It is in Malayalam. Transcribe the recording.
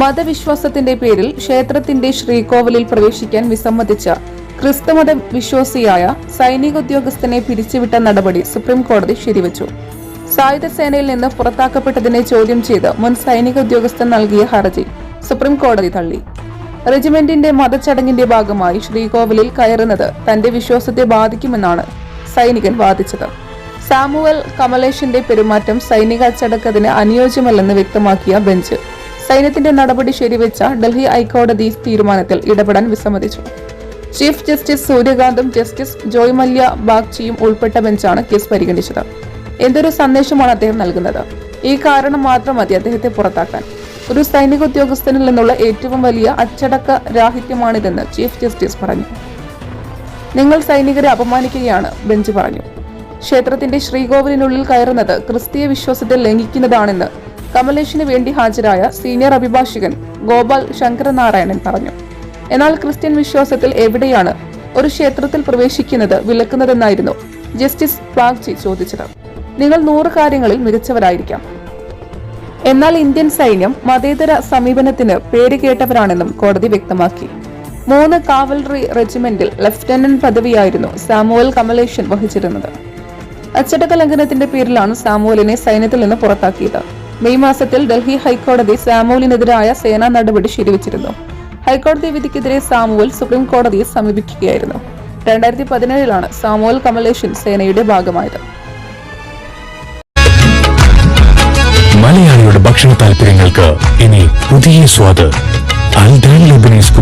മതവിശ്വാസത്തിന്റെ പേരിൽ ക്ഷേത്രത്തിന്റെ ശ്രീകോവിലിൽ പ്രവേശിക്കാൻ വിസമ്മതിച്ച ക്രിസ്തുമത വിശ്വാസിയായ സൈനിക ഉദ്യോഗസ്ഥനെ പിരിച്ചുവിട്ട നടപടി സുപ്രീം കോടതി ശരിവച്ചു. സായുധ സേനയിൽ നിന്ന് പുറത്താക്കപ്പെട്ടതിനെ ചോദ്യം ചെയ്ത് മുൻ സൈനിക ഉദ്യോഗസ്ഥൻ നൽകിയ ഹർജി സുപ്രീം കോടതി തള്ളി. റെജിമെന്റിന്റെ മതച്ചടങ്ങിന്റെ ഭാഗമായി ശ്രീകോവിലിൽ കയറുന്നത് തന്റെ വിശ്വാസത്തെ ബാധിക്കുമെന്നാണ് സൈനികൻ വാദിച്ചത്. സാമുവൽ കമലേഷിന്റെ പെരുമാറ്റം സൈനിക അച്ചടക്കത്തിന് അനുയോജ്യമല്ലെന്ന് വ്യക്തമാക്കിയ ബെഞ്ച് സൈന്യത്തിന്റെ നടപടി ശരിവെച്ച ഡൽഹി ഹൈക്കോടതി തീരുമാനത്തിൽ ഇടപെടാൻ വിസമ്മതിച്ചു. ചീഫ് ജസ്റ്റിസ് സൂര്യകാന്തും ജസ്റ്റിസ് ജോയ് മല്യ ബാഗ്ചിയും ഉൾപ്പെട്ട ബെഞ്ചാണ് കേസ് പരിഗണിച്ചത്. എന്തൊരു സന്ദേശമാണ് അദ്ദേഹം നൽകുന്നത്? ഈ കാരണം മാത്രം മതി അദ്ദേഹത്തെ പുറത്താക്കാൻ. ഒരു സൈനിക ഉദ്യോഗസ്ഥനിൽ നിന്നുള്ള ഏറ്റവും വലിയ അച്ചടക്ക രാഹിത്യമാണിതെന്ന് ചീഫ് ജസ്റ്റിസ് പറഞ്ഞു. നിങ്ങൾ സൈനികരെ അപമാനിക്കുകയാണ് ബെഞ്ച് പറഞ്ഞു. ക്ഷേത്രത്തിന്റെ ശ്രീകോവിലിനുള്ളിൽ കയറുന്നത് ക്രിസ്തീയ വിശ്വാസത്തെ ലംഘിക്കുന്നതാണെന്ന് കമലേഷിന് വേണ്ടി ഹാജരായ സീനിയർ അഭിഭാഷകൻ ഗോപാൽ ശങ്കരനാരായണൻ പറഞ്ഞു. എന്നാൽ ക്രിസ്ത്യൻ വിശ്വാസത്തിൽ എവിടെയാണ് ഒരു ക്ഷേത്രത്തിൽ പ്രവേശിക്കുന്നത് വിലക്കുന്നതെന്നായിരുന്നു ജസ്റ്റിസ് പ്ലാഗ്ജി ചോദിച്ചത്. നിങ്ങൾ നൂറ് കാര്യങ്ങളിൽ മികച്ചവരായിരിക്കാം. എന്നാൽ ഇന്ത്യൻ സൈന്യം മതേതര സമീപനത്തിന് പേരുകേട്ടവരാണെന്നും കോടതി വ്യക്തമാക്കി. മൂന്ന് കാവൽറി റെജിമെന്റിൽ ലഫ്റ്റനന്റ് പദവിയായിരുന്നു സാമുവൽ കമലേഷൻ വഹിച്ചിരുന്നത്. അച്ചടക്ക ലംഘനത്തിന്റെ പേരിലാണ് സാമുവലിനെ സൈന്യത്തിൽ നിന്ന് പുറത്താക്കിയത്. മെയ് മാസത്തിൽ ഡൽഹി ഹൈക്കോടതി സാമുവലിനെതിരായ സേനാ നടപടി ശരിവച്ചിരുന്നു. ഹൈക്കോടതി വിധിക്കെതിരെ സാമുവൽ സുപ്രീം കോടതിയെ സമീപിക്കുകയായിരുന്നു. രണ്ടായിരത്തി പതിനേഴിലാണ് സാമുവൽ കമലേഷൻ സേനയുടെ ഭാഗമായത്. മലയാളിയുടെ ഭക്ഷണ താല്പര്യങ്ങൾക്ക് ഇനി പുതിയ സ്വാദ്. അൽദാൻ ലബനീസ്